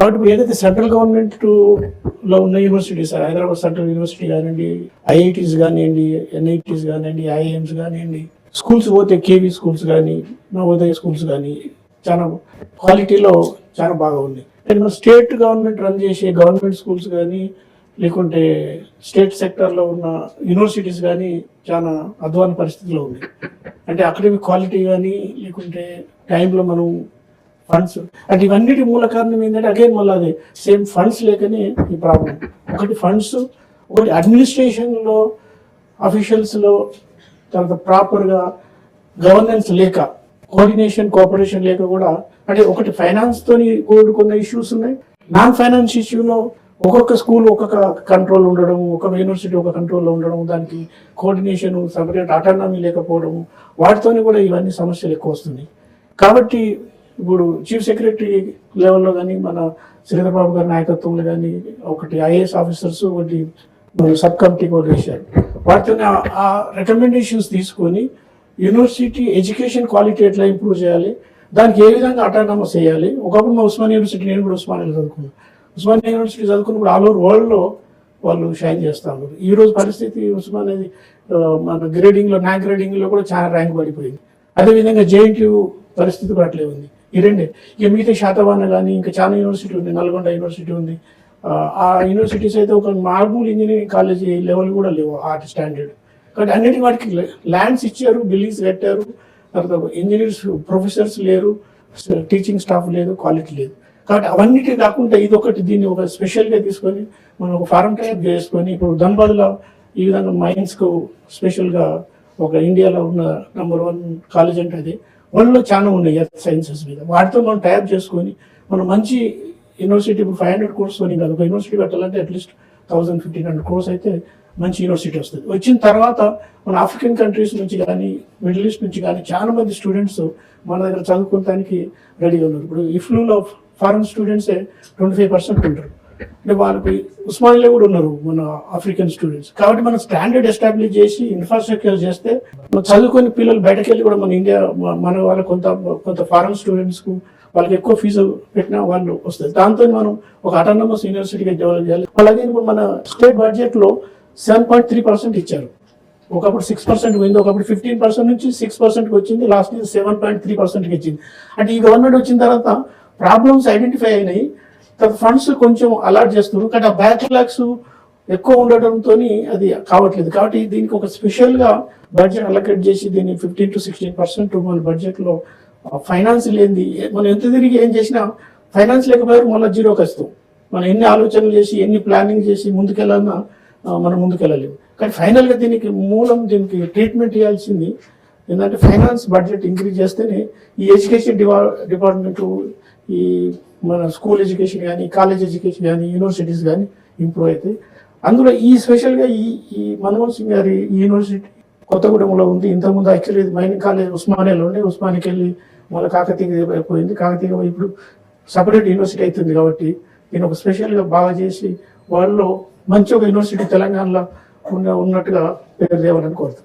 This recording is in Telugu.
కాబట్టి ఏదైతే సెంట్రల్ గవర్నమెంట్లో ఉన్న యూనివర్సిటీస్ హైదరాబాద్ సెంట్రల్ యూనివర్సిటీ కానివ్వండి ఐఐటీస్ కానివ్వండి ఎన్ఐటీస్ కానివ్వండి ఐఐఎమ్స్ కానివ్వండి స్కూల్స్ పోతే కేవీ స్కూల్స్ కానీ నవోదయ స్కూల్స్ కానీ చాలా క్వాలిటీలో చాలా బాగా ఉంది అండ్ మన స్టేట్ గవర్నమెంట్ రన్ చేసే గవర్నమెంట్ స్కూల్స్ కానీ లేకుంటే స్టేట్ సెక్టర్లో ఉన్న యూనివర్సిటీస్ కానీ చాలా అధ్వాన పరిస్థితిలో ఉంది అంటే అకాడమిక్ క్వాలిటీ కానీ లేకుంటే టైంలో మనం ఫండ్స్ అంటే ఇవన్నిటి మూల కారణం ఏంటంటే అగైన్ మళ్ళీ అదే సేమ్ ఫండ్స్ లేకనే ఈ ప్రాబ్లం ఒకటి ఫండ్స్ ఒకటి అడ్మినిస్ట్రేషన్లో అఫీషియల్స్లో తర్వాత ప్రాపర్గా గవర్నెన్స్ లేక కోఆర్డినేషన్ కోఆపరేషన్ లేక కూడా అంటే ఒకటి ఫైనాన్స్తోని కూడుకున్న ఇష్యూస్ ఉన్నాయి. నాన్ ఫైనాన్స్ ఇష్యూలో ఒక్కొక్క స్కూల్ ఒక్కొక్క కంట్రోల్ ఉండడం ఒక యూనివర్సిటీ ఒక కంట్రోల్లో ఉండడం దానికి కోఆర్డినేషన్ సపరేట్ అటానమీ లేకపోవడం వాటితోని కూడా ఇవన్నీ సమస్యలు ఎక్కువ వస్తున్నాయి. కాబట్టి ఇప్పుడు చీఫ్ సెక్రటరీ లెవెల్లో కానీ మన శ్రీధర్ బాబు గారి నాయకత్వంలో కానీ ఒకటి ఐఏఎస్ ఆఫీసర్స్ ఒకటి సబ్ కమిటీ కూడా వేశారు వాటిని ఆ రికమెండేషన్స్ తీసుకొని యూనివర్సిటీ ఎడ్యుకేషన్ క్వాలిటీ ఎట్లా ఇంప్రూవ్ చేయాలి దానికి ఏ విధంగా అటానమస్ చేయాలి? ఒకప్పుడు మా ఉస్మానియా యూనివర్సిటీ నేను కూడా ఉస్మానియాలో చదువుకున్నాను ఉస్మానియా యూనివర్సిటీ చదువుకున్నప్పుడు ఆల్ ఓవర్ వరల్డ్లో వాళ్ళు షైన్ చేస్తా ఉన్నారు. ఈ రోజు పరిస్థితి ఉస్మానియా మన గ్రేడింగ్లో నా గ్రేడింగ్లో కూడా చాలా ర్యాంక్ పడిపోయింది. అదేవిధంగా జేఎన్టీయూ పరిస్థితి కూడా అట్లే ఉంది. ఈ రెండే ఇక మిగతా శాతవాన కానీ ఇంకా చాలా యూనివర్సిటీ ఉంది నల్గొండ యూనివర్సిటీ ఉంది. ఆ, యూనివర్సిటీస్ అయితే ఒక మామూలు ఇంజనీరింగ్ కాలేజీ లెవెల్ కూడా లేవు ఆర్ట్ స్టాండర్డ్ కానీ అన్నిటి వాటికి ల్యాండ్స్ ఇచ్చారు బిల్డింగ్స్ కట్టారు. తర్వాత ఇంజనీర్స్ ప్రొఫెసర్స్ లేరు టీచింగ్ స్టాఫ్ లేదు క్వాలిటీ లేదు. కాబట్టి అవన్నిటి కాకుండా ఇది ఒకటి దీన్ని ఒక స్పెషల్గా తీసుకొని మనం ఒక ఫారం టైప్ చేసుకొని ఇప్పుడు ధన్బాద్లో ఈ విధంగా మైన్స్కు స్పెషల్గా ఒక ఇండియాలో ఉన్న నెంబర్ వన్ కాలేజ్ అంటే అది. వరల్డ్లో చాలా ఉన్నాయి ఎర్త్ సైన్సెస్ మీద. వాటితో మనం టైప్ చేసుకొని మనం మంచి యూనివర్సిటీ ఇప్పుడు ఫైవ్ హండ్రెడ్ కోర్స్ అని కాదు ఒక యూనివర్సిటీ పెట్టాలంటే at least thousand fifteen hundred course అయితే మంచి యూనివర్సిటీ వస్తుంది. వచ్చిన తర్వాత మన ఆఫ్రికన్ కంట్రీస్ నుంచి కానీ మిడిల్ ఈస్ట్ నుంచి కానీ చాలా మంది స్టూడెంట్స్ మన దగ్గర చదువుకోవడానికి రెడీగా ఉన్నారు. ఇప్పుడు ఇఫ్లూలో ఫారెన్ స్టూడెంట్సే ట్వంటీ ఫైవ్ పర్సెంట్ ఉంటారు. అంటే వాళ్ళకి ఉస్మానియాలో కూడా ఉన్నారు మన ఆఫ్రికన్ స్టూడెంట్స్ కాబట్టి మనం స్టాండర్డ్ ఎస్టాబ్లిష్ చేసి ఇన్ఫ్రాస్ట్రక్చర్ చేస్తే చదువుకొని పిల్లలు బయటకు వెళ్ళి కూడా మన ఇండియా మన వాళ్ళ కొంత కొంత ఫారెన్ స్టూడెంట్స్కు వాళ్ళకి ఎక్కువ ఫీజు పెట్టినా వాళ్ళు వస్తుంది దాంతో మనం ఒక అటానమస్ యూనివర్సిటీగా డెవలప్ చేయాలి. అలాగే ఇప్పుడు మన స్టేట్ బడ్జెట్లో సెవెన్ పాయింట్ త్రీ పర్సెంట్ ఇచ్చారు. ఒకప్పుడు సిక్స్ పర్సెంట్ పోయింది ఒకప్పుడు ఫిఫ్టీన్ పర్సెంట్ నుంచి సిక్స్ పర్సెంట్కి వచ్చింది last year seven point three పర్సెంట్కి ఇచ్చింది. అంటే ఈ గవర్నమెంట్ వచ్చిన తర్వాత ప్రాబ్లమ్స్ ఐడెంటిఫై అయినాయి. తన ఫండ్స్ కొంచెం అలాట్ చేస్తున్నారు. కానీ ఆ బ్యాక్లాగ్స్ ఎక్కువ ఉండటంతో అది కావట్లేదు. కాబట్టి దీనికి ఒక స్పెషల్గా బడ్జెట్ అలకేట్ చేసి దీన్ని ఫిఫ్టీన్ టు సిక్స్టీన్ పర్సెంట్ మన బడ్జెట్లో ఫైనాన్స్ లేనిది మనం ఎంత తిరిగి ఏం చేసినా ఫైనాన్స్ లేకపోయారు మళ్ళీ జీరో వస్తాం మనం ఎన్ని ఆలోచనలు చేసి ఎన్ని ప్లానింగ్ చేసి ముందుకెళ్ళాలన్నా మనం ముందుకెళ్ళలేము. కానీ ఫైనల్గా దీనికి మూలం దీనికి ట్రీట్మెంట్ ఇవ్వాల్సింది ఏంటంటే ఫైనాన్స్ బడ్జెట్ ఇంక్రీజ్ చేస్తేనే ఈ ఎడ్యుకేషన్ డిపా డిపార్ట్మెంట్ ఈ మన స్కూల్ ఎడ్యుకేషన్ కానీ కాలేజ్ ఎడ్యుకేషన్ కానీ యూనివర్సిటీస్ కానీ ఇంప్రూవ్ అవుతాయి. అందులో ఈ స్పెషల్గా ఈ ఈ మన్మోహన్ సింగ్ గారి యూనివర్సిటీ కొత్తగూడెంలో ఉంది. ఇంతకుముందు యాక్చువల్లీ ఇది మైనింగ్ కాలేజ్ ఉస్మానియాలో ఉండే. ఉస్మానికి వెళ్ళి మళ్ళీ కాకతీయ అయిపోయింది కాకతీయ ఇప్పుడు సపరేట్ యూనివర్సిటీ అవుతుంది కాబట్టి నేను ఒక స్పెషల్గా బాగా చేసి వాళ్ళు మంచి ఒక యూనివర్సిటీ తెలంగాణలో ఉన్న ఉన్నట్టుగా పేరు తేవాలని కోరుతున్నాను.